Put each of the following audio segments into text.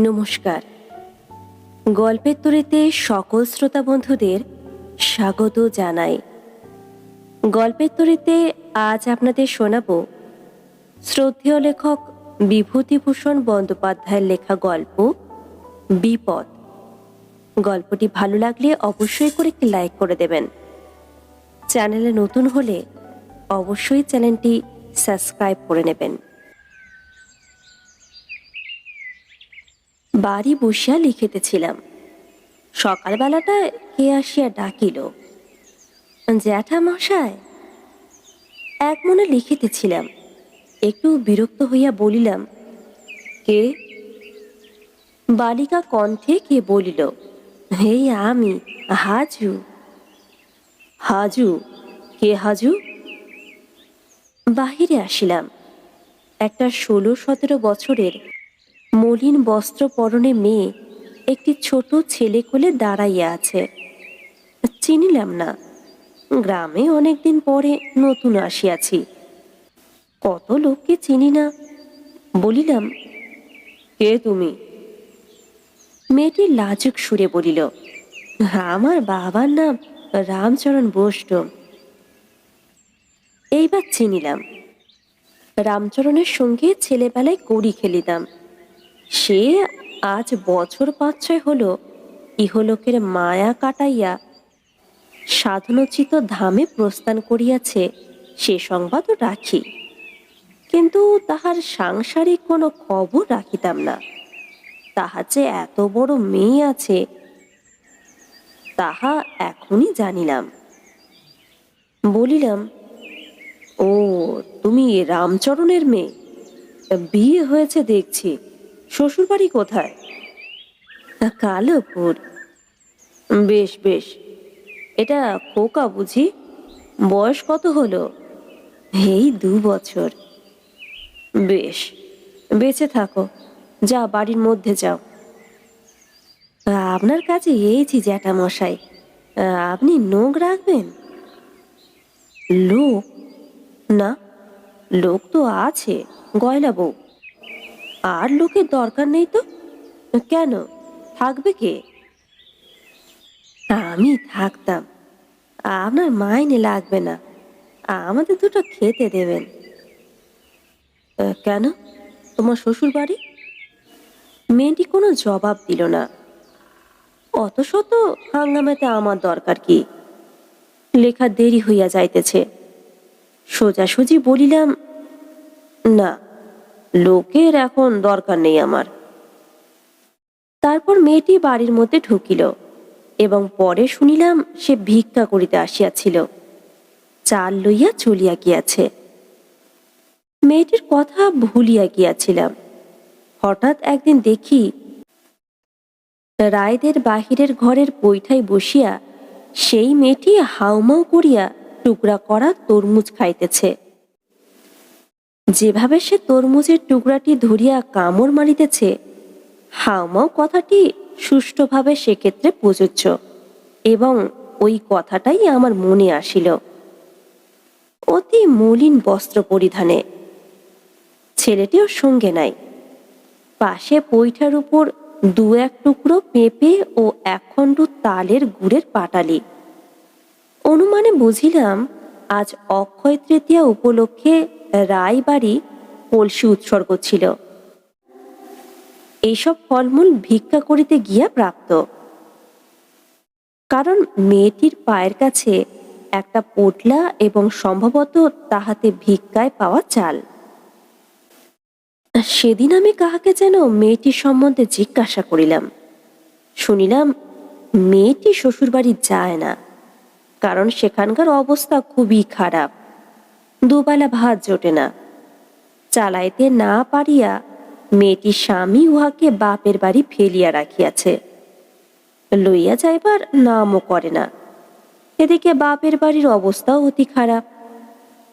নমস্কার। গল্পের তরিতে সকল শ্রোতা বন্ধুদের স্বাগত জানাই। গল্পের তরিতে আজ আপনাদের শোনাব শ্রদ্ধেয় লেখক বিভূতিভূষণ বন্দ্যোপাধ্যায়ের লেখা গল্প, বিপদ। গল্পটি ভালো লাগলে অবশ্যই করে একটি লাইক করে দেবেন। চ্যানেলে নতুন হলে অবশ্যই চ্যানেলটি সাবস্ক্রাইব করে নেবেন। বাড়ি বসিয়া লিখিতেছিলাম। সকালবেলাটায় কে আসিয়া ডাকিল? জ্যাঠা মশায় এক মনে লিখিতেছিলাম, একটু বিরক্ত হইয়া বলিলাম, কে? বালিকা কণ্ঠে কে বলিল হেই আমি, হাজু। হাজু? কে হাজু? বাহিরে আসিলাম। একটা ষোলো সতেরো বছরের মলিন বস্ত্র পরনে মেয়ে একটি ছোট ছেলে কোলে দাঁড়াইয়া আছে। চিনিলাম না। গ্রামে অনেকদিন পরে নতুন আসিয়াছি। কত লোককে চিনি না। বলিলাম, কে তুমি? মেয়েটি লাজুক সুরে বলিল, আমার বাবার নাম রামচরণ বৈষ্ণ এইবার চিনিলাম। রামচরণের সঙ্গে ছেলেবেলায় কড়ি খেলিতাম। সে আজ বছর পাঁচ ছয় হলো ইহলোকের মায়া কাটাইয়া সাধনোচিত ধামে প্রস্থান করিয়াছে সে সংবাদও রাখি। কিন্তু তাহার সাংসারিক কোনো খবর রাখিতাম না। তাহার যে এত বড় মেয়ে আছে, তাহা এখনই জানিলাম। বলিলাম, ও, তুমি রামচরণের মেয়ে। বিয়ে হয়েছে দেখছি। শ্বশুরবাড়ি কোথায়? কালোপুর। বেশ বেশ। এটা খোকা বুঝি? বয়স কত হলো? এই দু বছর। বেশ। বেঁচে থাকো। যা বাড়ির মধ্যে যাও। আপনার কাছে এইছি জ্যাঠা মশাই আপনি নোখ রাখবেন? লোক? না লোক তো আছে গয়লা বউ। আর লোকের দরকার নেই তো? কেন? থাকবে কে? আমি থাকতাম। আপনার মাইনে লাগবে না। আমাদের দুটো খেতে দেবেন। কেন? তোমার শ্বশুর বাড়ি মেয়েটি কোনো জবাব দিল না। অত শত হাঙ্গামাতে আমার দরকার কি? লেখা দেরি হইয়া যাইতেছে। সোজাসুজি বলিলাম, না লোকের এখন দরকার নেই আমার। তারপর মেয়েটি বাড়ির মধ্যে ঢুকিল এবং পরে শুনিলাম সে ভিক্ষা করিতে আসিয়াছিল। চাল লইয়া চলিয়া গিয়াছে। মেয়েটির কথা ভুলিয়া গিয়াছিলাম। হঠাৎ একদিন দেখি রায়দের বাহিরের ঘরের বৈঠায় বসিয়া সেই মেয়েটি হাউমাউ করিয়া টুকরা করা তরমুজ খাইতেছে। যেভাবে সে তরমুজের টুকরাটি ধরিয়া কামড় মারিতেছে হাউমাউ কথাটি সুষ্ঠুভাবে সেক্ষেত্রে প্রযোজ্য এবং ওই কথাটাই আমার মনে আসিল। অতি মলিন বস্ত্র পরিধানে। ছেলেটিও সঙ্গে নাই। পাশে পৈঠার উপর দু এক টুকরো পেঁপে ও একখণ্ড তালের গুড়ের পাটালি। অনুমানে বুঝিলাম, আজ অক্ষয় তৃতীয়া উপলক্ষে রায়বাড়ি কলসি উৎসর্গ ছিল। এইসব ফলমূল ভিক্ষা করিতে গিয়া প্রাপ্ত। কারণ মেয়েটির পায়ের কাছে একটা পোটলা এবং সম্ভবত তাহাতে ভিক্ষায় পাওয়া চাল। সেদিন আমি কাহাকে যেন মেয়েটির সম্বন্ধে জিজ্ঞাসা করিলাম। শুনিলাম, মেয়েটি শ্বশুরবাড়ি যায় না, কারণ সেখানকার অবস্থা খুবই খারাপ। দুবেলা ভাত জোটে না। চালাইতে না পারিয়া মেয়েটি স্বামী উহাকে বাপের বাড়ি ফেলিয়া রাখিয়াছে। লইয়া যাইবার নামও করে না। এদিকে বাপের বাড়ির অবস্থাও অতি খারাপ।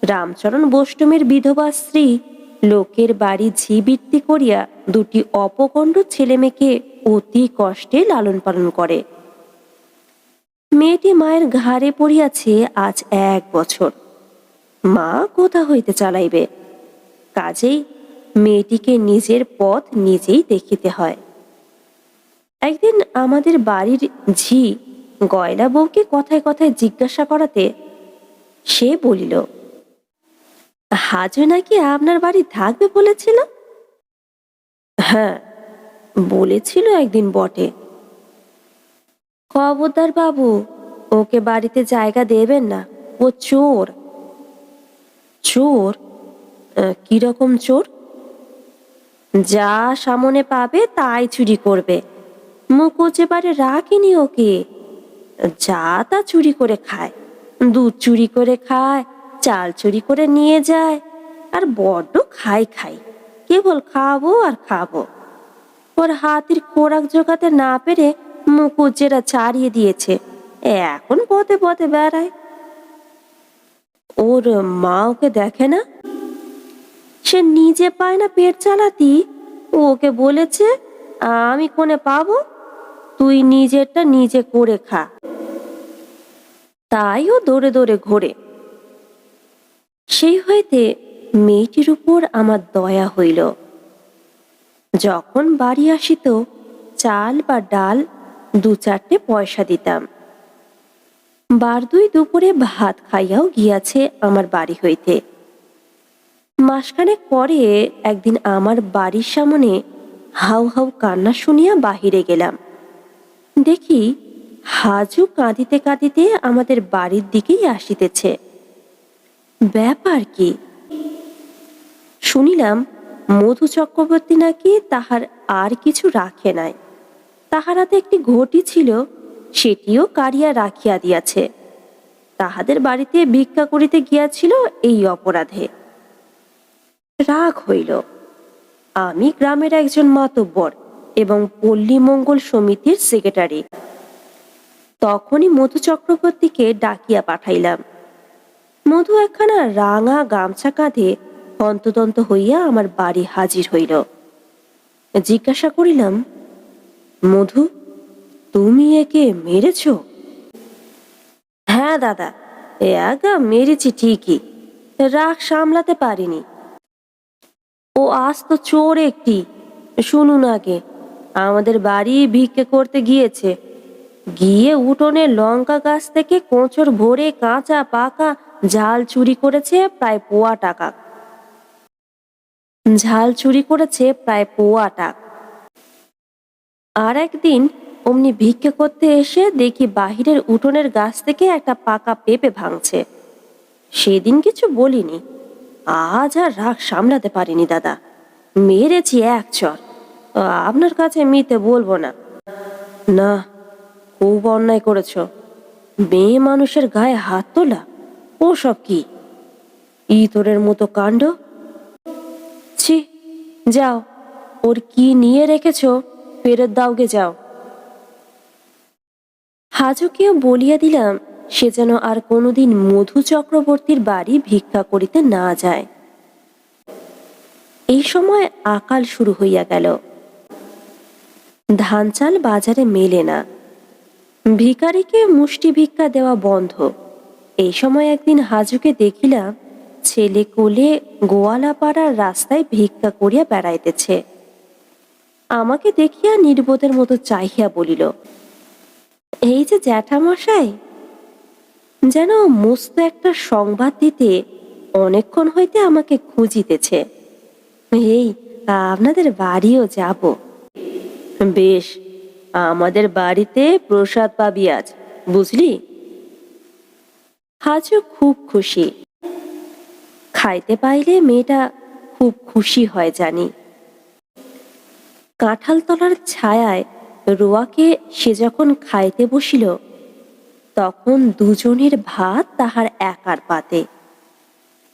রামচরণ বৈষ্ণবের বিধবা স্ত্রী লোকের বাড়ি ঝিবৃত্তি করিয়া দুটি অপকণ্ড ছেলেমেয়েকে অতি কষ্টে লালন পালন করে। মেয়েটি মায়ের ঘাড়ে পড়িয়াছে আজ এক বছর। মা কোথা হইতে চালাইবে? কাজেই মেয়েটিকে নিজের পথ নিজেই দেখিতে হয়। একদিন আমাদের বাড়ির ঝি গয়লা বউকে কথায় কথায় জিজ্ঞাসা করাতে সে বলিল হাজু নাকি আপনার বাড়ি থাকবে বলেছিল? হ্যাঁ বলেছিল একদিন বটে। খবরদার বাবু, ওকে বাড়িতে জায়গা দেবেন না, ও চোর। চোর? কীরকম চোর? যা সামনে পাবে তাই চুরি করবে। মুখোজ এবারে রাখিনি ওকে। যা তা চুরি করে খায়। দুধ চুরি করে খায়, চাল চুরি করে নিয়ে যায়, আর বড্ড খাই খাই কেবল খাব আর খাব। ওর হাতির খোরাক জোগাতে না পেরে মুখুজ্জেরা ছাড়িয়ে দিয়েছে। এখন পথে পথে বেড়ায়। ওর মা ওকে দেখে না? সে নিজে পায় না পেট চালাতি। ও ওকে বলেছে, আমি কোনে পাবো? তুই নিজেরটা নিজে করে খা। তাই ও দৌড়ে দৌড়ে ঘোরে। সেই হইতে মেয়েটির উপর আমার দয়া হইল। যখন বাড়ি আসিত, চাল বা ডাল দু চারটে পয়সা দিতাম। বার দুই দুপুরে ভাত খাইয়াও গিয়াছে আমার বাড়ি হইতে। মাসখানেক পরে একদিন আমার বাড়ির সামনে হাউ হাউ কান্না শুনিয়া বাহিরে গেলাম। দেখি হাজু কাঁদিতে কাঁদিতে আমাদের বাড়ির দিকেই আসিতেছে। ব্যাপার কি? শুনিলাম মধু চক্রবর্তী নাকি তাহার আর কিছু রাখে নাই। তাহার হাতে একটি ঘটি ছিল সেটিও কারিয়া রাখিয়া দিয়াছে। তাহাদের বাড়িতে ভিক্ষা করিতে গিয়াছিল এই অপরাধে। রাগ হইল। আমি গ্রামের একজন মাতব্বর এবং পল্লী মঙ্গল সমিতির সেক্রেটারি তখনই মধু চক্রবর্তীকে ডাকিয়া পাঠাইলাম। মধু একখানা রাঙা গামছা কাঁধে হন্তদন্ত হইয়া আমার বাড়ি হাজির হইল। জিজ্ঞাসা করিলাম, মধু তুমি একে মেরেছ? হ্যাঁ দাদা, এ আগা মেরেছি ঠিকই। রাগ সামলাতে পারিনি। ও আজ তো চোর একটি। শুনুন আগে, আমাদের বাড়ি ভিক্ষে করতে গিয়েছে। গিয়ে উঠোনে লঙ্কা গাছ থেকে কোঁচর ভরে কাঁচা পাকা ঝাল চুরি করেছে প্রায় পোয়া টাকা। ঝাল চুরি করেছে প্রায় পোয়া টাকা। আর একদিন অমনি ভিক্ষে করতে এসে দেখি বাহিরের উঠোনের গাছ থেকে একটা পাকা পেঁপে ভাঙছে। সেদিন কিছু বলিনি। আজ আর রাগ সামলাতে পারিনি, দাদা। মেরেছি এক চর। আপনার কাছে মিতে বলব না। না, খুব অন্যায় করেছ। মেয়ে মানুষের গায়ে হাত তোলা ও সব কি? ইতরের মতো কাণ্ড? ছি, যাও। ওর কি নিয়ে রেখেছ? ফেরত দাওগে যাও। হাজুকেও বলিয়া দিলাম, সে যেন আর কোনোদিন মধু চক্রবর্তীর বাড়ি ভিক্ষা করিতে না যায়। এই সময় আকাল শুরু হইয়া গেল। ধান চাল বাজারে মেলে না। ভিকারিকে মুষ্টি ভিক্ষা দেওয়া বন্ধ। এই সময় একদিন হাজুকে দেখিলাম, ছেলে কোলে গোয়ালাপাড়ার রাস্তায় ভিক্ষা করিয়া বেড়াইতেছে। আমাকে দেখিয়া নির্বোধের মতো চাহিয়া বলিল এই যে জ্যাঠামশাই, যেন মস্ত একটা সংবাদ দিতে অনেকক্ষণ হইতে আমাকে খুঁজিতেছে। এই, আপনাদের বাড়িও যাব। বেশ, আমাদের বাড়িতে প্রসাদ পাবি আজ, বুঝলি? হাজু খুব খুশি। খাইতে পাইলে মেয়েটা খুব খুশি হয় জানি। কাঁঠালতলার ছায়ায় রোয়াকে সে যখন খাইতে বসিল, তখন দুজনের ভাত তাহার একার পাতে।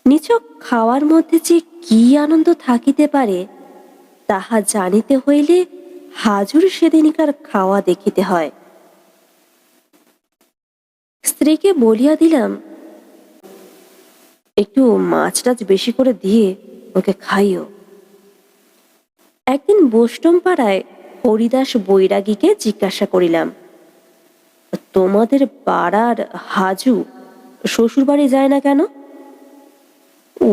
নিছক খাওয়ার মধ্যে যে কি আনন্দ থাকিতে পারে, তাহা জানিতে হইলে হাজুর সেদিনকার খাওয়া দেখিতে হয়। স্ত্রীকে বলিয়া দিলাম, একটু মাছ টাছ বেশি করে দিয়ে ওকে খাইও। একদিন বোষ্টম পাড়ায় হরিদাস বৈরাগীকে জিজ্ঞাসা করিলাম, তোমাদের পাড়ার হাজু শ্বশুর বাড়ি যায় না কেন?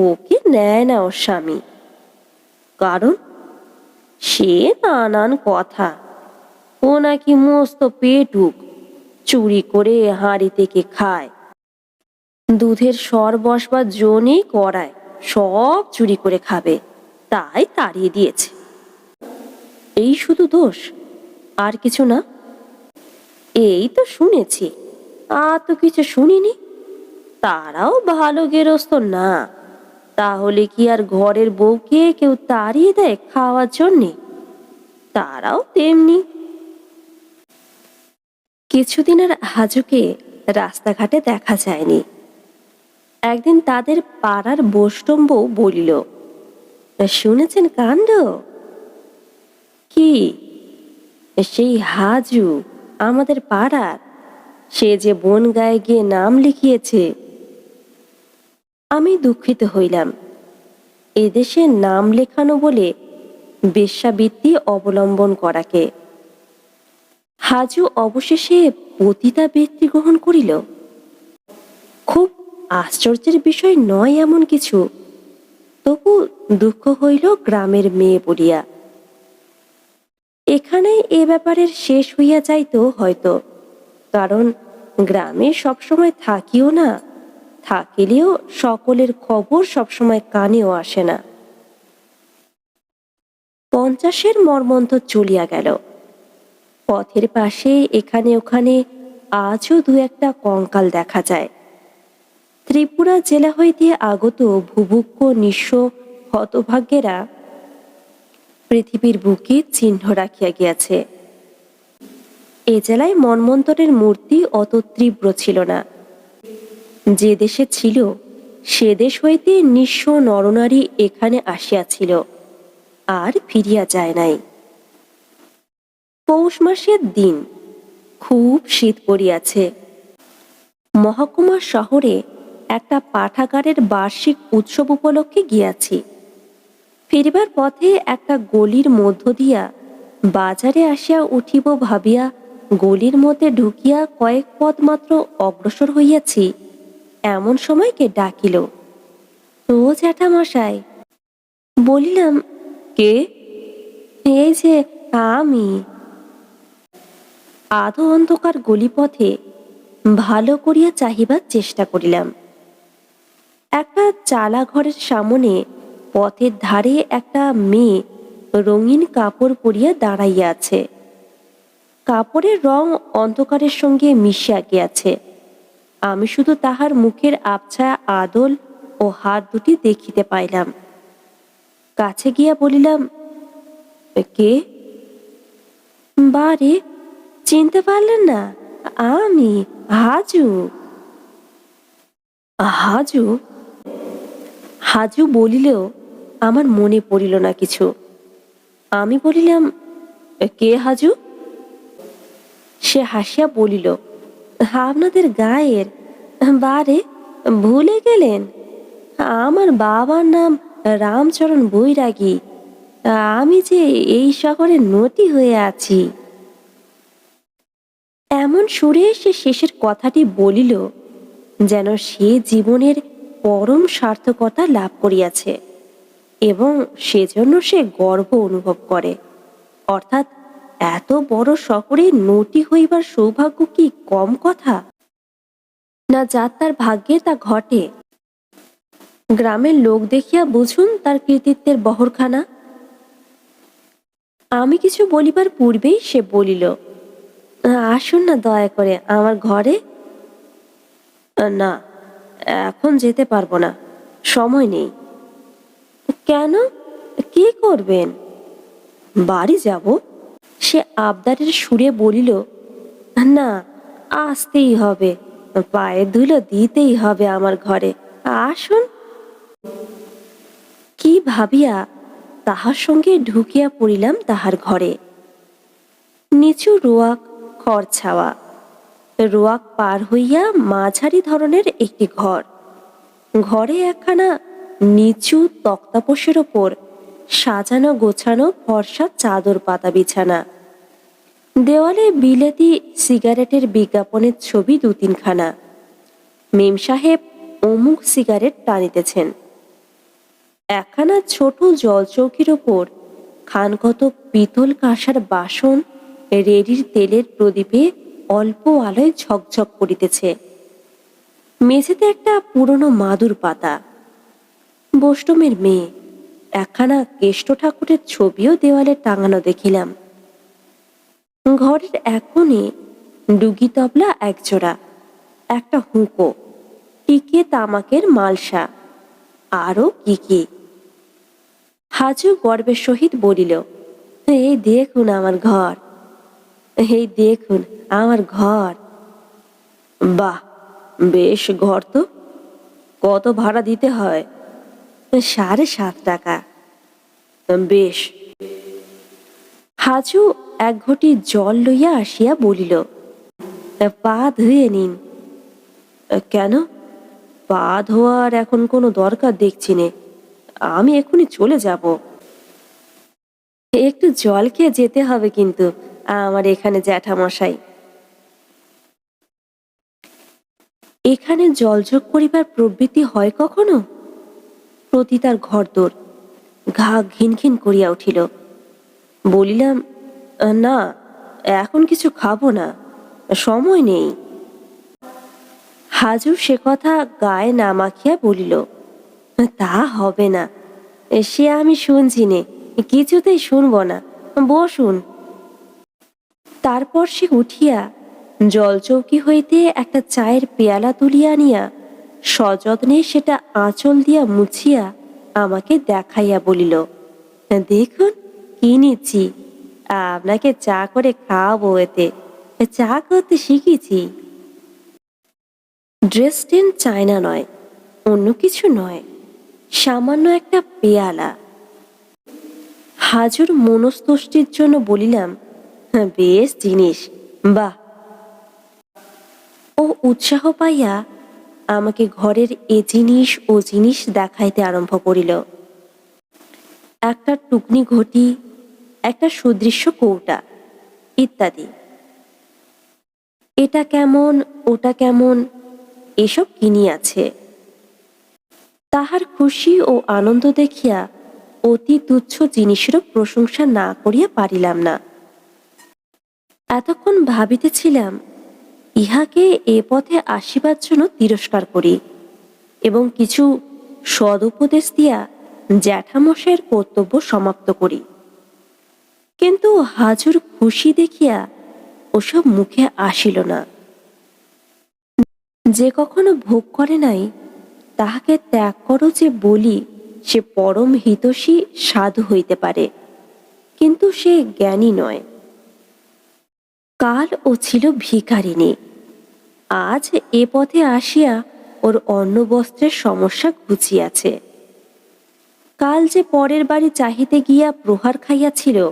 ওকে নেয় না ওর স্বামী, কারণ সে নানান কথা। ও নাকি মস্ত পেটুক, চুরি করে হাঁড়ি থেকে খায়। দুধের সর বসবার জন্যই করায়, সব চুরি করে খাবে, তাই তাড়িয়ে দিয়েছে। এই শুধু দোষ, আর কিছু না। এই তো শুনেছি, আর তো কিছু শুনিনি। তারাও ভালো গেরস্ত না। তাহলে কি আর ঘরের বউকে কেউ তাড়িয়ে দেয় খাওয়ার জন্যে? তারাও তেমনি। কিছুদিন আর হাজুকে রাস্তাঘাটে দেখা যায়নি। একদিন তাদের পাড়ার বৈষ্ণব বলিল, শুনেছেন কাণ্ড? কি? সেই হাজু আমাদের পাড়ার। সে যে বন গায়ে গিয়ে নাম লিখিয়েছে। আমি দুঃখিত হইলাম। এদেশে নাম লেখানো বলে বেশ্যাবৃত্তি অবলম্বন করাকে। হাজু অবশেষে পতিতা বৃত্তি গ্রহণ করিল। খুব আশ্চর্যের বিষয় নয় এমন কিছু। তবু দুঃখ হইল গ্রামের মেয়ে বলিয়া। এখানে এ ব্যাপারের শেষ হইয়া যাইতো হয়তো। কারণ গ্রামে সবসময় থাকিও না, থাকিলেও সকলের খবর সবসময় কানেও আসে না। পঞ্চাশের মর্মন্ত চলিয়া গেল। পথের পাশে এখানে ওখানে আজও দু একটা কঙ্কাল দেখা যায়। ত্রিপুরা জেলা হইতে আগত ভুভুক্ষ নিঃস্ব হতভাগ্যেরা পৃথিবীর বুকে চিহ্ন রাখিয়া গিয়াছে। এ জেলায় মন্মন্তরের মূর্তি অত তীব্র ছিল না। যে দেশে ছিল, সে দেশ হইতে নিঃস্ব নরনারী এখানে আসিয়াছিল, আর ফিরিয়া যায় নাই। পৌষ মাসের দিন খুব শীত পড়িয়াছে। মহকুমা শহরে একটা পাঠাগারের বার্ষিক উৎসব উপলক্ষে গিয়াছি। ফিরিবার পথে একটা গলির মধ্য দিয়া বাজারে আসিয়া উঠিব ভাবিয়া গলির মধ্যে ঢুকিয়া কয়েক পথ মাত্র অগ্রসর হইয়াছি, এমন সময়কে ডাকিল। ও জ্যাঠামশাই, বলিলাম, কে? এই যে আমি। আধো অন্ধকার গলিপথে ভালো করিয়া চাহিবার চেষ্টা করিলাম। একটা চালা ঘরের সামনে পথের ধারে একটা মেয়ে রঙিন কাপড় পরিয়া দাঁড়াইয়া আছে। কাপড়ের রং অন্ধকারের সঙ্গে মিশিয়া গিয়াছে। আমি শুধু তাহার মুখের আবছা আদল ও হাত দুটি দেখিতে পাইলাম। কাছে গিয়া বলিলাম, কে? বারে, চিনতে পারলেন না, আমি, হাজু। হাজু? হাজু বলিলেও আমার মনে পড়িল না কিছু। আমি বলিলাম, কে হাজু? সে হাসিয়া বলিল, আপনাদের গায়ের বারে ভুলে গেলেন? আমার বাবার নাম রামচরণ বৈরাগী। আমি যে এই শহরে নটি হয়ে আছি। এমন সুরে সে শেষের কথাটি বলিল, যেন সে জীবনের পরম সার্থকতা লাভ করিয়াছে এবং সেজন্য সে গর্ব অনুভব করে। অর্থাৎ এত বড় শহরে নটি হইবার সৌভাগ্য কি কম কথা? না যার তার ভাগ্যে তা ঘটে। গ্রামের লোক দেখিয়া বুঝুন তার কৃতিত্বের বহরখানা। আমি কিছু বলিবার পূর্বেই সে বলিল, আসুন না দয়া করে আমার ঘরে। না এখন যেতে পারব না। সময় নেই। কেন? কি করবেন? বাড়ি যাব? সে আবদারের সুরে বলিল, না, আসতেই হবে। পায়ে ধুলো দিতেই হবে আমার ঘরে। আসুন। কি ভাবিয়া তাহার সঙ্গে ঢুকিয়া পড়িলাম তাহার ঘরে। নিচু রোয়াক খড় ছাওয়া। রোয়াক পার হইয়া মাঝারি ধরনের একটি ঘর। ঘরে একখানা নিচু তক্তাপোষের ওপর সাজানো গোছানো ফর্সা চাদর পাতা বিছানা। দেওয়ালে বিলেতি সিগারেটের বিজ্ঞাপনের ছবি দু তিনখানা। মেম সাহেব অমুক সিগারেট টানিতেছেন। একখানা ছোট জলচৌকির ওপর খানগত পিতল কাঁসার বাসন, রেডির তেলের প্রদীপে অল্প আলোয় ঝকঝক করিতেছে। মেঝেতে একটা পুরনো মাদুর পাতা। বৈষ্ণবের মেয়ে, একখানা কেষ্ট ঠাকুরের ছবিও দেওয়ালে টাঙানো দেখিলাম। ঘরের কোণে ডুগি তবলা একজোড়া, একটা হুঁকো টিকে তামাকের মালসা, আরও কি কি। হাজু গর্বের সহিত বলিল, এই দেখুন আমার ঘর, এই দেখুন আমার ঘর। বাহ, বেশ ঘর তো। কত ভাড়া দিতে হয়? সাড়ে সাত টাকা। বেশ। হাজু এক ঘটি জল লইয়া আসিয়া বলিল, পা ধুয়ে নিন। কেন? পা ধোয়ার এখন কোনো দরকার দেখছি নে। আমি এক্ষুনি চলে যাব। একটু জল খেয়ে যেতে হবে কিন্তু, আমার এখানে জ্যাঠামশাই। এখানে জলযোগ করিবার প্রবৃত্তি হয় কখনো? প্রতি তার ঘরদোর ঘা ঘিন ঘিন করিয়া উঠিল। বলিলাম, না, এখন কিছু খাব না, সময় নেই। হাজুর সে কথা গায়ে না মাখিয়া বলিল, তা হবে না, সে আমি শুনছি নে, কিছুতেই শুনব না, বসুন। তারপর সে উঠিয়া জলচৌকি হইতে একটা চায়ের পেয়ালা তুলিয়া আনিয়া সযত্নে সেটা আঁচল দিয়া মুছিয়া আমাকে দেখাইয়া বলিল দেখুন কি নিচ্ছি? আপনাকে চা করে খাওয়াবো এতে। চা করতে শিখেছি। ড্রেসটেন চায়না নয় অন্য কিছু নয় সামান্য একটা পেয়ালা। হাজুর মনস্তুষ্টির জন্য বলিলাম "হ্যাঁ, বেশ জিনিস বাহ! ও উৎসাহ পাইয়া আমাকে ঘরের এ জিনিস ও জিনিস দেখাইতে আরম্ভ করিল। একটা টুকনি ঘটি, একটা সুদৃশ্য কৌটা, ইত্যাদি। এটা কেমন, ওটা কেমন, এসব কিনিয়াছে। তাহার খুশি ও আনন্দ দেখিয়া অতি তুচ্ছ জিনিসেরও প্রশংসা না করিয়া পারিলাম না। এতক্ষণ ভাবিতেছিলাম ইহাকে এ পথে আসিবার জন্য তিরস্কার করি এবং কিছু সদুপদেশ দিয়া জ্যাঠামশাইয়ের কর্তব্য সমাপ্ত করি। কিন্তু হাজুর খুশি দেখিয়া ওসব মুখে আসিল না। যে কখনো ভোগ করে নাই, তাহাকে ত্যাগ করো যে বলি সে পরম হিতসী সাধু হইতে পারে, কিন্তু সে জ্ঞানী নয়। কাল ও ছিল ভিখারিণী। আজ এ পথে আসিয়া ওর অন্ন বস্ত্রের সমস্যা ঘুচিয়াছে। কাল যে পরের বাড়ি চাহিতে গিয়া প্রহার খাইয়াছিল,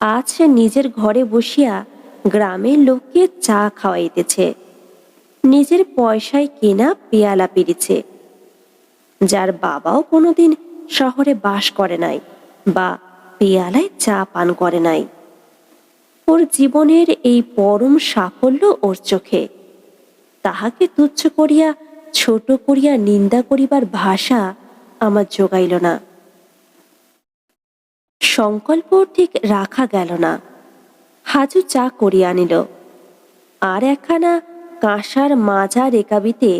আজ সে নিজের ঘরে বসিয়া গ্রামের লোককে চা খাওয়াইতেছে। নিজের পয়সায় কেনা পেয়ালা পেরিছে। যার বাবাও কোনোদিন শহরে বাস করে নাই বা পেয়ালায় চা পান করে নাই। ওর জীবনের এই পরম সাফল্য ওর চোখে। তাহাকে তুচ্ছ করিয়া, ছোট করিয়া নিন্দা করিবার ভাষা আমার যোগাইল না। সংকল্প ঠিক রাখা গেল না। হাজু চা করিয়া আনিল। আর একখানা কাঁসার মাজা রেকাবিতে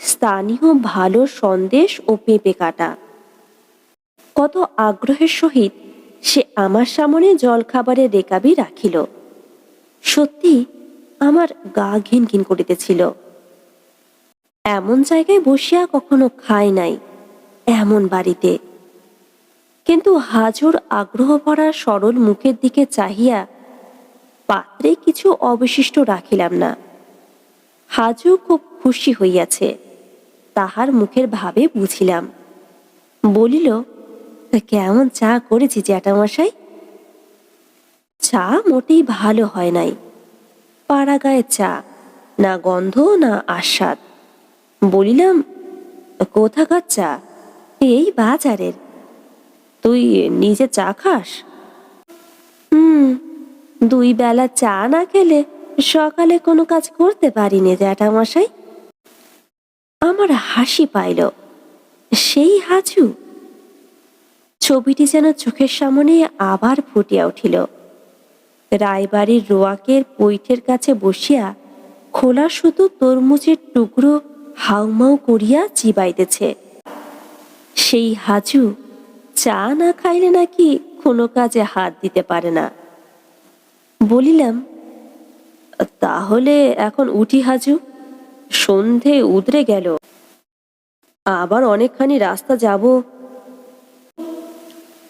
স্থানীয় ভালো সন্দেশ ও পেঁপে কাটা। কত আগ্রহের সহিত সে আমার সামনে জলখাবারের রেকাবি রাখিল। সত্যি আমার গা ঘিন ঘিন করিতেছিল। এমন জায়গায় বসিয়া কখনো খাই নাই, এমন বাড়িতে। কিন্তু হাজুর আগ্রহ ভরা সরল মুখের দিকে চাহিয়া পাত্রে কিছু অবশিষ্ট রাখিলাম না। হাজু খুব খুশি হইয়াছে, তাহার মুখের ভাবে বুঝিলাম। বলিল কেমন চা করেছি জ্যাঠামশাই? চা মোটেই ভালো হয় নাই। পাড়া গায়ে চা, না গন্ধ, না আস্বাদ। বলিলাম, কোথাকার চা? এই বাজারের। তুই নিজে চা খাস? হুম, দুই বেলা চা না খেলে সকালে কোনো কাজ করতে পারিনি, জ্যাঠামশাই। আমার হাসি পাইল, সেই হাজু? ছবিটি যেন চোখের সামনে আবার ফুটিয়া উঠিল। রায়বাড়ির রোয়াকের পৈঠের কাছে বসিয়া খোলা শুধু তরমুজের টুকরো হাউমাউ করিয়া চিবাইতেছে। সেই হাজু চা না খাইলে নাকি কোনো কাজে হাত দিতে পারে না। বলিলাম, তাহলে এখন উঠি হাজু, সন্ধে উদরে গেল। আবার অনেকখানি রাস্তা যাব।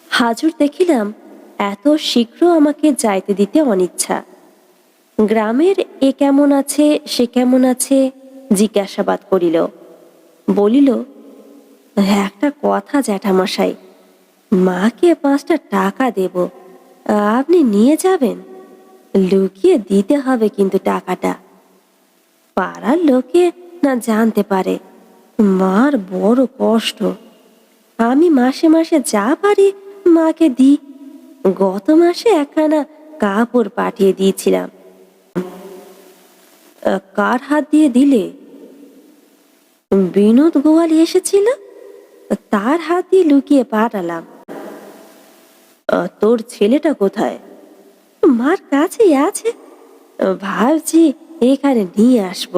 হাজুর দেখিলাম এত শীঘ্র আমাকে যাইতে দিতে অনিচ্ছা। গ্রামের এ কেমন আছে, সে কেমন আছে, জিজ্ঞাসাবাদ করিল। বলিল, একটা কথা জ্যাঠামশাই, মাকে পাঁচটা টাকা দেব, আপনি নিয়ে যাবেন? লুকিয়ে দিতে হবে কিন্তু টাকাটা। পাড়ার লোকে না জানতে পারে, মার বড় কষ্ট। আমি মাসে মাসে যা পারি মাকে দিই। গত মাসে একখানা কাপড় পাঠিয়ে দিয়েছিলাম। কার হাত দিয়ে দিলে? বিনোদ গোয়ালি এসেছিল? তার হাত দিয়ে লুকিয়ে পাঠালাম। তোর ছেলেটা কোথায়? মার কাছেই আছে। ভাবছি এখানে নিয়ে আসব।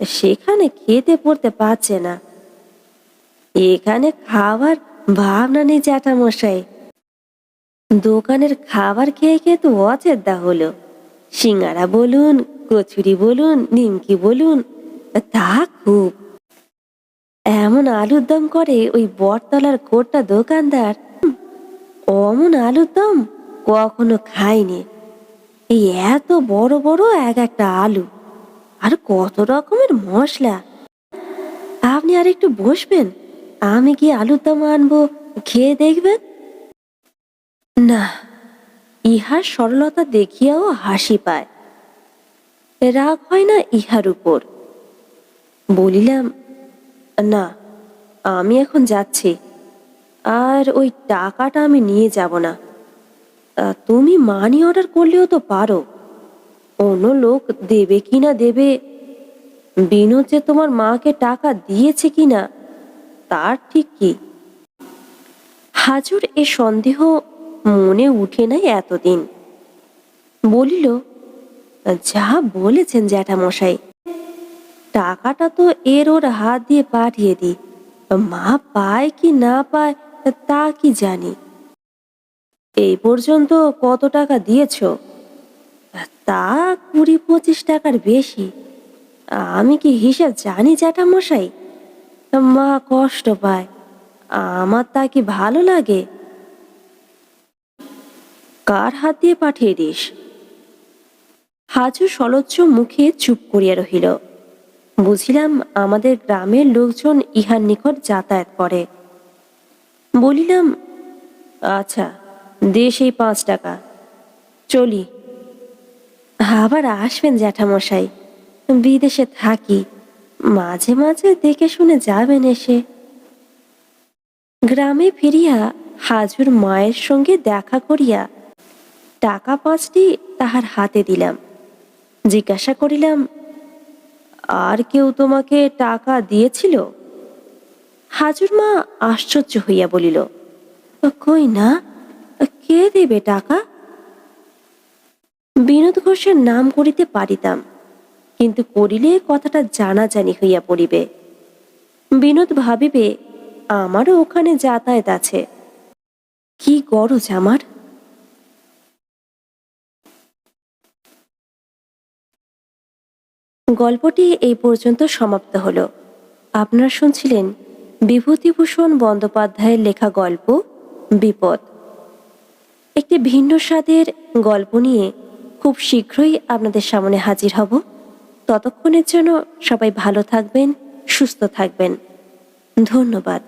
সেখানে খেতে পড়তে পারছে না। এখানে খাবার ভাবনা নেই জ্যাঠামশাই। দোকানের খাবার খেয়ে খেয়ে তো অচেদ্দা হলো। সিঙ্গারা বলুন, কচুরি বলুন, নিমকি বলুন, তা খুব। এমন আলুর দম করে ওই বটতলার কোটটা দোকানদার। অমন আলুর দম কখনো খাইনি এই এত বড় বড় এক একটা আলু, আর কত রকমের মশলা। আপনি আর একটু বসবেন, আমি কি আলুর দম আনব, খেয়ে দেখবেন। না, ইহার সরলতা দেখিয়াও হাসি পায়। রাগ হয় না ইহার উপর। বলিলাম, না, আমি এখন যাচ্ছি। আর ওই টাকাটা আমি নিয়ে যাব না। তুমি মানি অর্ডার করলেও তো পারো। অন্য লোক দেবে কি না দেবে, বিনোদ যে তোমার মাকে টাকা দিয়েছে কি না, তার ঠিক কি? হাজুর এ সন্দেহ মনে উঠে নাই এতদিন। বলিল, যা বলেছেন জ্যাঠামশাই, টাকাটা তো এর ওর হাত দিয়ে পাঠিয়ে দি। মা পায় কি না পায় তা কি জানি। এই পর্যন্ত কত টাকা দিয়েছ? তা কুড়ি পঁচিশ টাকার বেশি। আমি কি হিসাব জানি জ্যাঠামশাই? মা কষ্ট পায়, আমার তা কি ভালো লাগে? কার হাত দিয়ে পাঠিয়ে দিস? হাজু সলজ্জ মুখে চুপ করিয়া রহিল। বুঝিলাম আমাদের গ্রামের লোকজন ইহার নিকট যাতায়াত করে। বলিলাম আচ্ছা দে সেই পাঁচ টাকা। চলি। আবার আসবেন জ্যাঠামশাই, বিদেশে থাকি, মাঝে মাঝে দেখে শুনে যাবেন এসে। গ্রামে ফিরিয়া হাজুর মায়ের সঙ্গে দেখা করিয়া টাকা পাঁচটি তাহার হাতে দিলাম। জিজ্ঞাসা করিলাম, আর কেউ তোমাকে টাকা দিয়েছিল? হাজুর মা আশ্চর্য হইয়া বলিল, কই না, কে দেবে টাকা? বিনোদ ঘোষের নাম করিতে পারিতাম, কিন্তু করিলে কথাটা জানাজানি হইয়া পড়িবে। বিনোদ ভাবিবে, আমারও ওখানে যাতায়াত আছে। কি গরজ আমার? গল্পটি এই পর্যন্ত সমাপ্ত হল। আপনারা শুনছিলেন বিভূতিভূষণ বন্দ্যোপাধ্যায়ের লেখা গল্প, বিপদ। একটি ভিন্ন স্বাদের গল্প নিয়ে খুব শীঘ্রই আপনাদের সামনে হাজির হব। ততক্ষণের জন্য সবাই ভালো থাকবেন, সুস্থ থাকবেন। ধন্যবাদ।